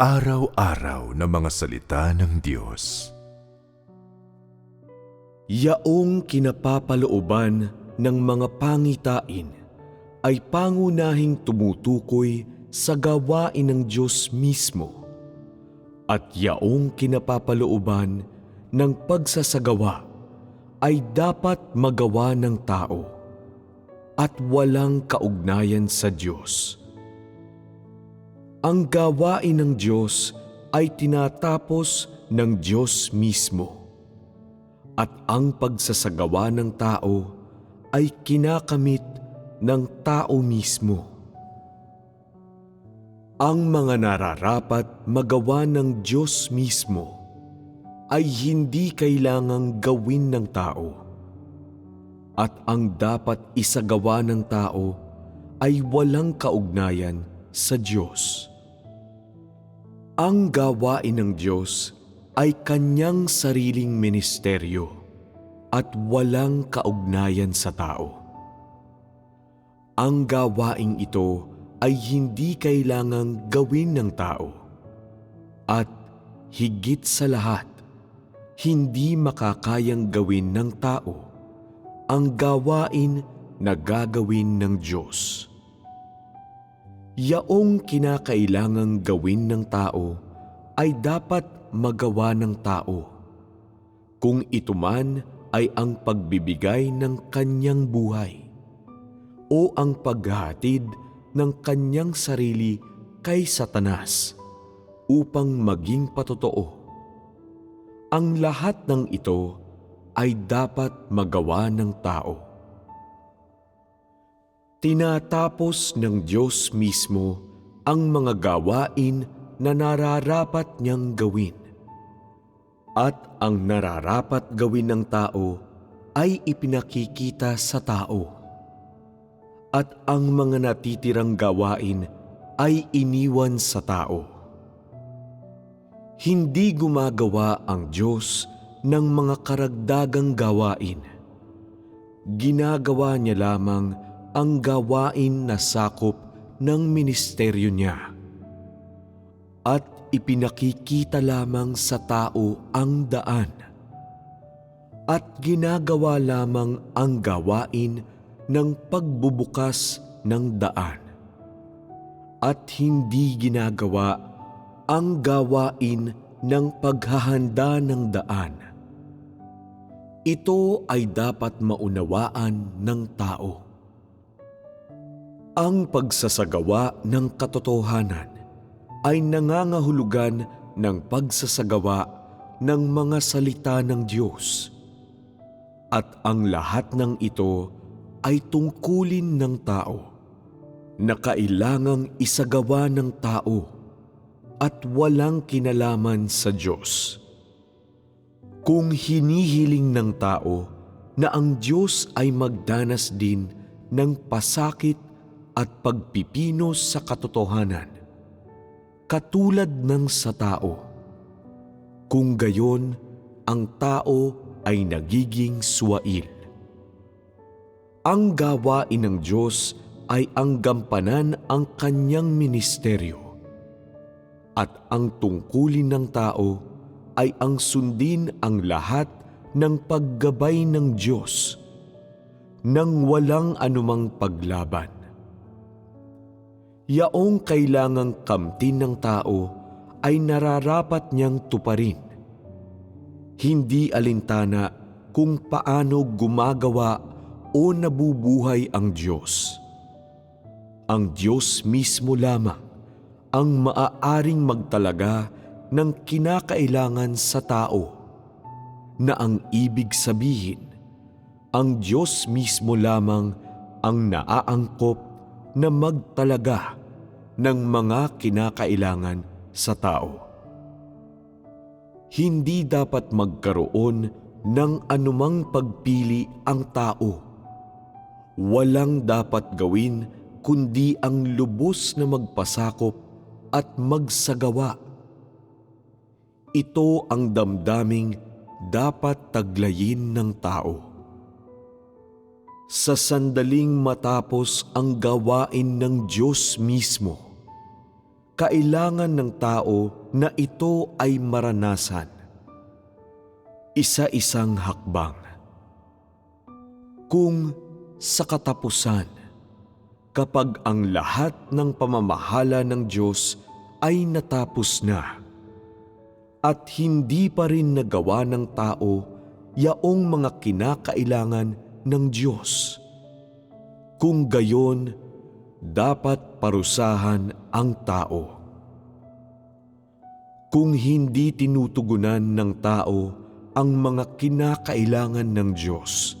pang-araw-araw na mga salita ng Diyos. Yaong kinapapalooban ng mga pangitain ay pangunahing tumutukoy sa gawain ng Diyos mismo at yaong kinapapalooban ng pagsasagawa ay dapat magawa ng tao at walang kaugnayan sa Diyos. Ang gawain ng Diyos ay tinatapos ng Diyos mismo at ang pagsasagawa ng tao ay kinakamit ng tao mismo. Ang mga nararapat magawa ng Diyos mismo ay hindi kailangang gawin ng tao. At ang dapat isagawa ng tao ay walang kaugnayan sa Diyos. Ang gawain ng Diyos ay kanyang sariling ministeryo at walang kaugnayan sa tao. Ang gawaing ito ay hindi kailangang gawin ng tao at higit sa lahat, hindi makakayang gawin ng tao ang gawain na gagawin ng Diyos. Yaong kinakailangang gawin ng tao ay dapat magawa ng tao. Kung ito man ay ang pagbibigay ng kanyang buhay o ang paghahatid ng kanyang sarili kay Satanas upang maging patotoo. Ang lahat ng ito ay dapat magawa ng tao. Tinatapos ng Diyos mismo ang mga gawain na nararapat niyang gawin. At ang nararapat gawin ng tao ay ipinakikita sa tao. At ang mga natitirang gawain ay iniwan sa tao. Hindi gumagawa ang Diyos ng mga karagdagang gawain. Ginagawa niya lamang ang gawain na sakop ng ministeryo niya. At ipinakikita lamang sa tao ang daan. At ginagawa lamang ang gawain ng pagbubukas ng daan. At hindi ginagawa ang gawain ng paghahanda ng daan. Ito ay dapat maunawaan ng tao. Ang pagsasagawa ng katotohanan ay nangangahulugan ng pagsasagawa ng mga salita ng Diyos. At ang lahat ng ito ay tungkulin ng tao na kailangang isagawa ng tao at walang kinalaman sa Diyos. Kung hinihiling ng tao na ang Diyos ay magdanas din ng pasakit at pagpipinos sa katotohanan, katulad ng sa tao. Kung gayon, ang tao ay nagiging suwail. Ang gawain ng Diyos ay ang gampanan ang kanyang ministeryo. At ang tungkulin ng tao ay ang sundin ang lahat ng paggabay ng Diyos nang walang anumang paglaban. Yaong kailangang kamtin ng tao ay nararapat niyang tuparin. Hindi alintana kung paano gumagawa o nabubuhay ang Diyos. Ang Diyos mismo lamang ang maaaring magtalaga ng kinakailangan sa tao na ang ibig sabihin, ang Diyos mismo lamang ang naaangkop na magtalaga ng mga kinakailangan sa tao. Hindi dapat magkaroon ng anumang pagpili ang tao. Walang dapat gawin kundi ang lubos na magpasakop at magsagawa. Ito ang damdaming dapat taglayin ng tao. Sa sandaling matapos ang gawain ng Diyos mismo, kailangan ng tao na ito ay maranasan. Isa-isang hakbang. Kung sa katapusan, kapag ang lahat ng pamamahala ng Diyos ay natapos na, at hindi pa rin nagawa ng tao yaong mga kinakailangan ng Diyos. Kung gayon, dapat parusahan ang tao. Kung hindi tinutugunan ng tao ang mga kinakailangan ng Diyos,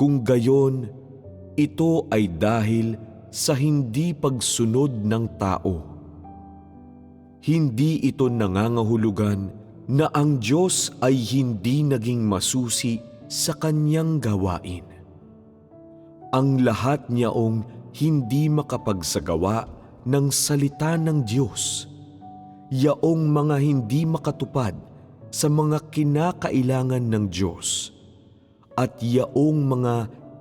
kung gayon, ito ay dahil sa hindi pagsunod ng tao. Hindi ito nangangahulugan na ang Diyos ay hindi naging masusi sa kanyang gawain. Ang lahat niyaong hindi makapagsagawa ng salita ng Diyos, yaong mga hindi makatupad sa mga kinakailangan ng Diyos, at yaong mga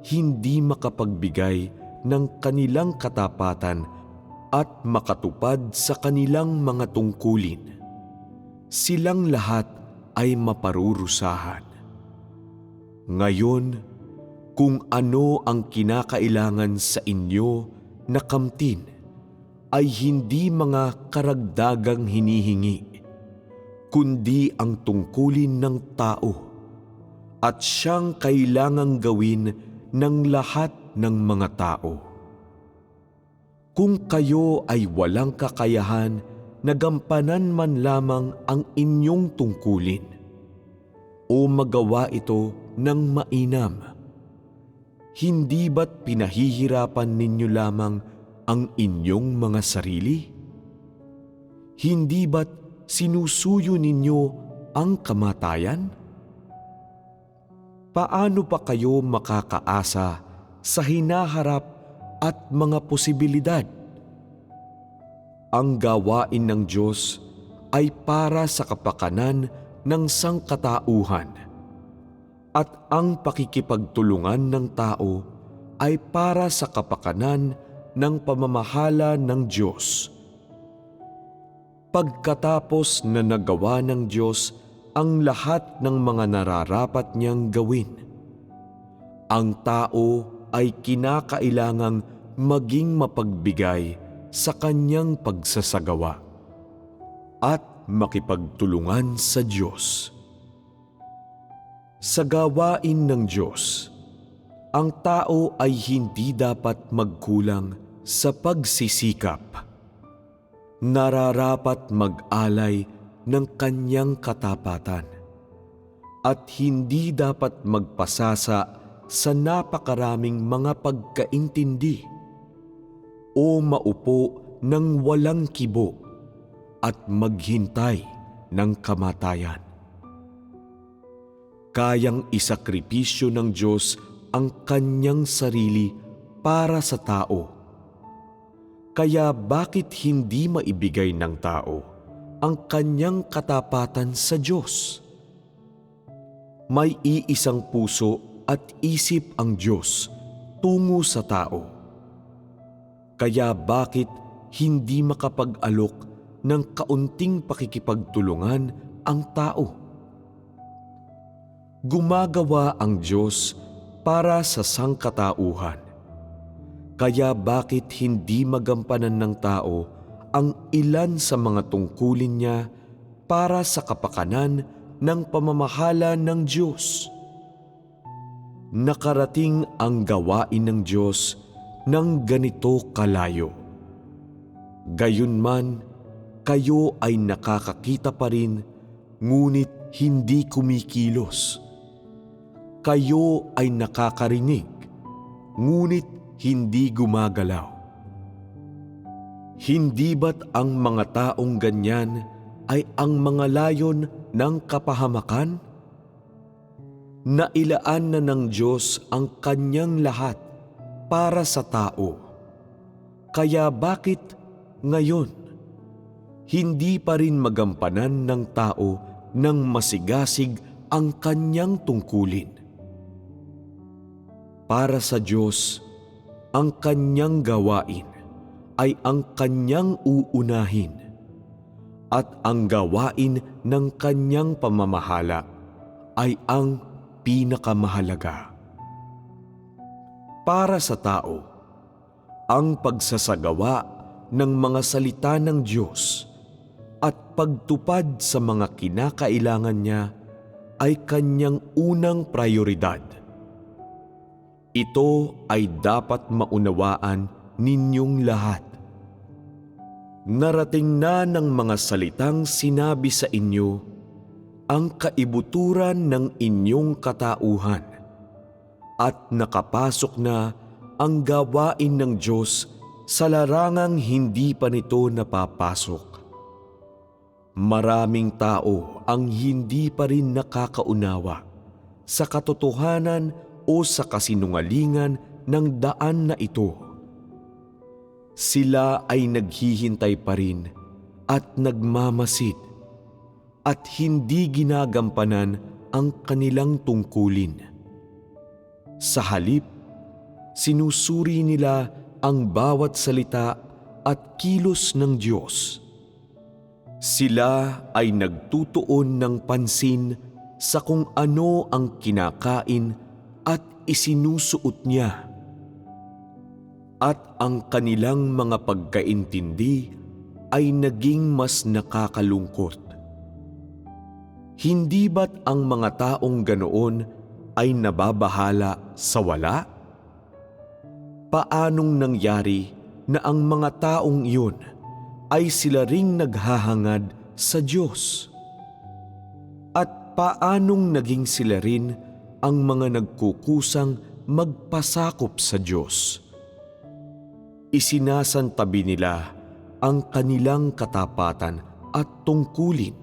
hindi makapagbigay ng kanilang katapatan at makatupad sa kanilang mga tungkulin. Silang lahat ay maparurusahan. Ngayon, kung ano ang kinakailangan sa inyo na kamtin ay hindi mga karagdagang hinihingi, kundi ang tungkulin ng tao at siyang kailangang gawin ng lahat ng mga tao. Kung kayo ay walang kakayahan na gampanan man lamang ang inyong tungkulin o magawa ito ng mainam, hindi ba't pinahihirapan ninyo lamang ang inyong mga sarili? Hindi ba't sinusuyo ninyo ang kamatayan? Paano pa kayo makakaasa sa hinaharap at mga posibilidad? Ang gawain ng Diyos ay para sa kapakanan ng sangkatauhan at ang pakikipagtulungan ng tao ay para sa kapakanan ng pamamahala ng Diyos. Pagkatapos na nagawa ng Diyos ang lahat ng mga nararapat niyang gawin, ang tao ay kinakailangang maging mapagbigay sa kanyang pagsasagawa at makipagtulungan sa Diyos. Sa gawain ng Diyos, ang tao ay hindi dapat magkulang sa pagsisikap. Nararapat mag-alay ng kanyang katapatan at hindi dapat magpasasa sa napakaraming mga pagkaintindi o maupo ng walang kibo at maghintay ng kamatayan. Kayang isakripisyo ng Diyos ang kanyang sarili para sa tao. Kaya bakit hindi maibigay ng tao ang kanyang katapatan sa Diyos? May iisang puso at isip ang Diyos tungo sa tao. Kaya bakit hindi makapag-alok ng kaunting pakikipagtulungan ang tao? Gumagawa ang Diyos para sa sangkatauhan. Kaya bakit hindi magampanan ng tao ang ilan sa mga tungkulin niya para sa kapakanan ng pamamahala ng Diyos? Nakarating ang gawain ng Diyos ng ganito kalayo. Gayunman, kayo ay nakakakita pa rin, ngunit hindi kumikilos. Kayo ay nakakarinig, ngunit hindi gumagalaw. Hindi ba't ang mga taong ganyan ay ang mga layon ng kapahamakan? Nailaan na ng Diyos ang kanyang lahat para sa tao. Kaya bakit ngayon hindi pa rin magampanan ng tao ng masigasig ang kanyang tungkulin? Para sa Diyos, ang kanyang gawain ay ang kanyang uunahin at ang gawain ng kanyang pamamahala ay ang pinakamahalaga. Para sa tao, ang pagsasagawa ng mga salita ng Diyos at pagtupad sa mga kinakailangan niya ay kanyang unang prioridad. Ito ay dapat maunawaan ninyong lahat. Narating na ng mga salitang sinabi sa inyo ang kaibuturan ng inyong katauhan at nakapasok na ang gawain ng Diyos sa larangang hindi pa nito napapasok. Maraming tao ang hindi pa rin nakakaunawa sa katotohanan o sa kasinungalingan ng daan na ito. Sila ay naghihintay pa rin at nagmamasid at hindi ginagampanan ang kanilang tungkulin. Sa halip, sinusuri nila ang bawat salita at kilos ng Diyos. Sila ay nagtutuon ng pansin sa kung ano ang kinakain at isinusuot niya. At ang kanilang mga pagkaintindi ay naging mas nakakalungkot. Hindi ba't ang mga taong ganoon ay nababahala sa wala? Paanong nangyari na ang mga taong iyon ay sila ring naghahangad sa Diyos? At paanong naging sila rin ang mga nagkukusang magpasakop sa Diyos? Isinasantabi nila ang kanilang katapatan at tungkulin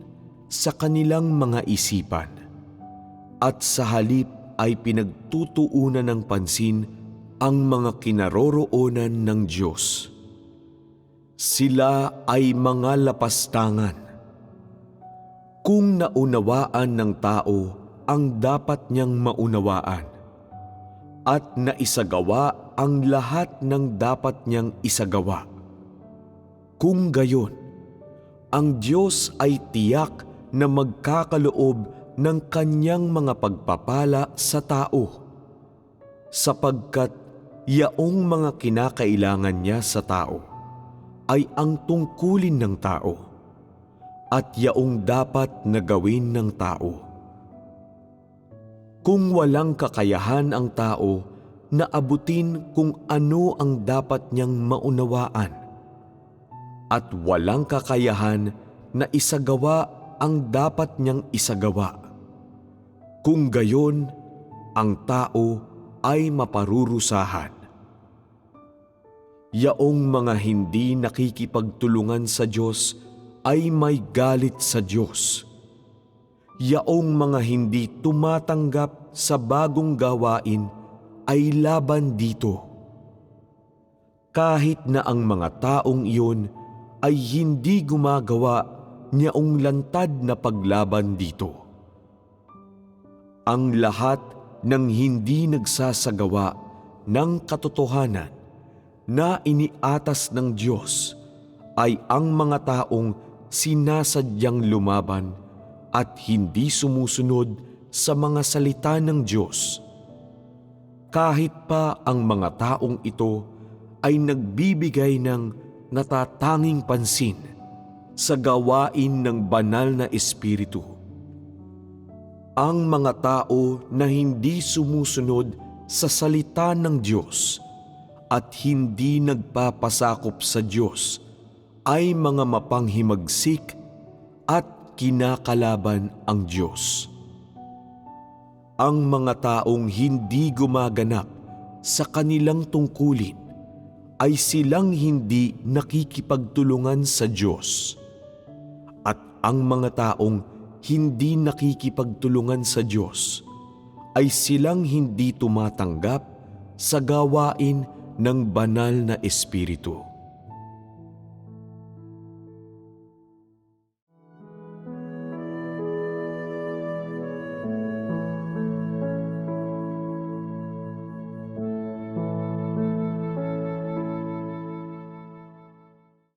sa kanilang mga isipan at sa halip ay pinagtutuunan ng pansin ang mga kinaroroonan ng Diyos. Sila ay mga lapastangan. Kung naunawaan ng tao ang dapat niyang maunawaan at naisagawa ang lahat ng dapat niyang isagawa. Kung gayon, ang Diyos ay tiyak na magkakaloob ng kanyang mga pagpapala sa tao sapagkat yaong mga kinakailangan niya sa tao ay ang tungkulin ng tao at yaong dapat na gawin ng tao. Kung walang kakayahan ang tao na abutin kung ano ang dapat niyang maunawaan at walang kakayahan na isagawa ang dapat niyang isagawa. Kung gayon, ang tao ay maparurusahan. Yaong mga hindi nakikipagtulungan sa Diyos ay may galit sa Diyos. Yaong mga hindi tumatanggap sa bagong gawain ay laban dito. Kahit na ang mga taong iyon ay hindi gumagawa niyaong lantad na paglaban dito. Ang lahat ng hindi nagsasagawa ng katotohanan na iniatas ng Diyos ay ang mga taong sinasadyang lumaban at hindi sumusunod sa mga salita ng Diyos. Kahit pa ang mga taong ito ay nagbibigay ng natatanging pansin sa gawain ng banal na espiritu. Ang mga tao na hindi sumusunod sa salita ng Diyos at hindi nagpapasakop sa Diyos ay mga mapanghimagsik at kinakalaban ang Diyos. Ang mga taong hindi gumaganap sa kanilang tungkulin ay silang hindi nakikipagtulungan sa Diyos. At ang mga taong hindi nakikipagtulungan sa Diyos ay silang hindi tumatanggap sa gawain ng banal na Espiritu.